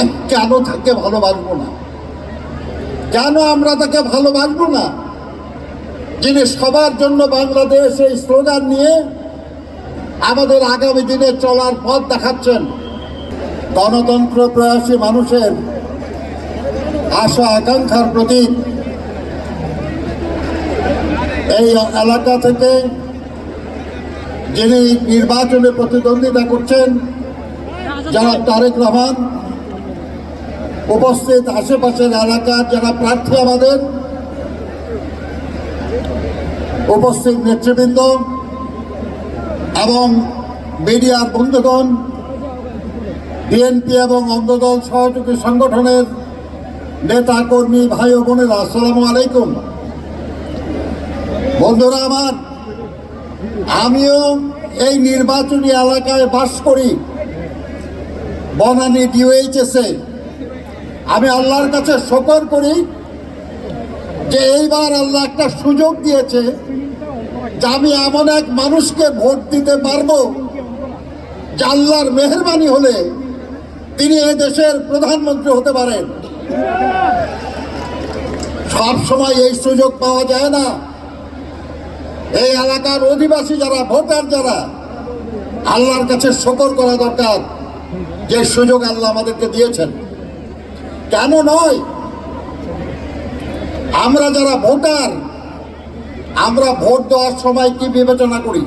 কে- কেন তাকে ভালোবাসবো না? কেন আমরা তাকে ভালোবাসবো না? যিনি সবার জন্য বাংলাদেশ এই স্লোগান নিয়ে আমাদের আগামী দিনে চলার পথ দেখাচ্ছেন। গণতন্ত্র প্রয়াসী মানুষের আশা, আকাঙ্ক্ষার প্রতীক। এই এলাকা থেকে যিনি নির্বাচনে প্রতিদ্বন্দ্বিতা করছেন যারা তারেক রহমান উপস্থিত আশেপাশের এলাকার যারা প্রার্থী আমাদের, উপস্থিত নেতৃবৃন্দ এবং মিডিয়ার বন্ধুগণ, বিএনপি এবং অন্ধদল সহযোগী সংগঠনের নেতা, কর্মী, ভাই ও বোনেরা, আসসালামু আলাইকুম। বন্ধুরা আমার, আমিও এই নির্বাচনী এলাকায় বাস করি। বনানী ডিওএইচএসে আমি আল্লাহর কাছে শকর করি যে এইবার আল্লাহ একটা সুযোগ দিয়েছে যে আমি এমন এক মানুষকে ভোট দিতে পারব যে আল্লাহর মেহরবানি হলে তিনি এ দেশের প্রধানমন্ত্রী হতে পারেন। সব সময় এই সুযোগ পাওয়া যায় না। এই এলাকার অধিবাসী যারা, ভোটার যারা, আল্লাহর কাছে শকর করা দরকার যে সুযোগ আল্লাহ আমাদেরকে দিয়েছেন। কেন নয়? আমরা যারা ভোটার, আমরা ভোট দেওয়ার সময় কি বিবেচনা করি?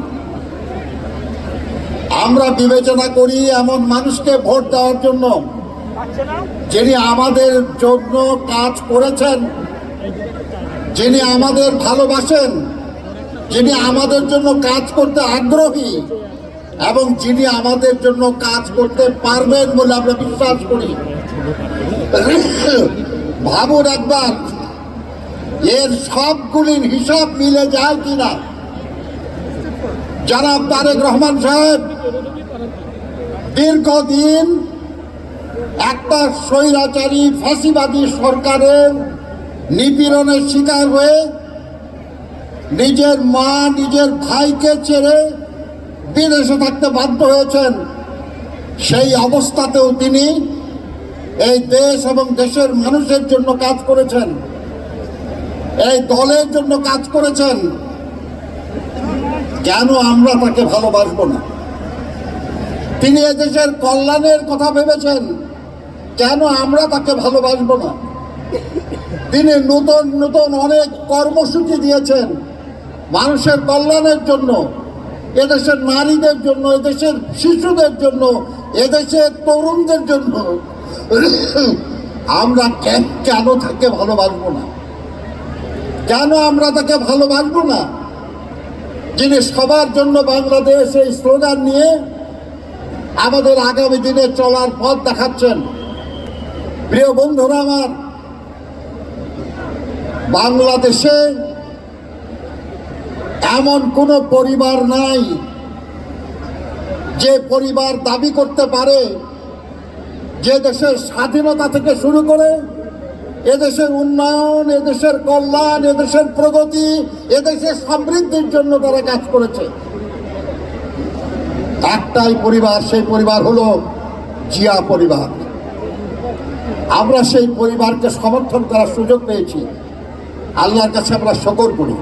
আমরা বিবেচনা করি এমন মানুষকে ভোট দেওয়ার জন্য, যিনি আমাদের জন্য কাজ করেছেন, যিনি আমাদের ভালোবাসেন, যিনি আমাদের জন্য কাজ করতে আগ্রহী। এবং যিনি আমাদের জন্য কাজ করতে পারবেন বলে আমরা বিশ্বাস করি। ভাবুন একবার, এর সবগুলির হিসাব মিলে যায় কিনা? জনাব তারেক রহমান সাহেব, দীর্ঘদিন একটা স্বৈরাচারী ফাঁসিবাদী সরকারের নিপীড়নের শিকার হয়ে নিজের মা, নিজের ভাইকে ছেড়ে বিদেশে থাকতে বাধ্য হয়েছেন, সেই অবস্থাতেও তিনি এই দেশ এবং দেশের মানুষের জন্য কাজ করেছেন, এই দলের জন্য কাজ করেছেন। কেন আমরা তাকে ভালোবাসবো না? তিনি এদেশের কল্যাণের কথা ভেবেছেন, কেন আমরা তাকে ভালোবাসবো না? তিনি নতুন নতুন অনেক কর্মসূচি দিয়েছেন মানুষের কল্যাণের জন্য। এদেশের নারীদের জন্য, এদেশের শিশুদের জন্য, এদেশের তরুণদের জন্য। আমরা কেন তাকে ভালোবাসবো না? কেন আমরা তাকে ভালোবাসবো না? যিনি সবার জন্য বাংলাদেশ এই স্লোগান নিয়ে আমাদের আগামী দিনে চলার পথ দেখাচ্ছেন। প্রিয় বন্ধুরা আমার, বাংলাদেশে এমন কোনো পরিবার নাই যে পরিবার দাবি করতে পারে, যে দেশের স্বাধীনতা থেকে শুরু করে এদেশের উন্নয়ন, এদেশের কল্যাণ, এদেশের প্রগতি, এদেশের সমৃদ্ধির জন্য তারা কাজ করেছে। একটাই পরিবার, সেই পরিবার হলো জিয়া পরিবার। আমরা সেই পরিবারকে সমর্থন করার সুযোগ পেয়েছি। আল্লাহর কাছে আমরা শকর করি।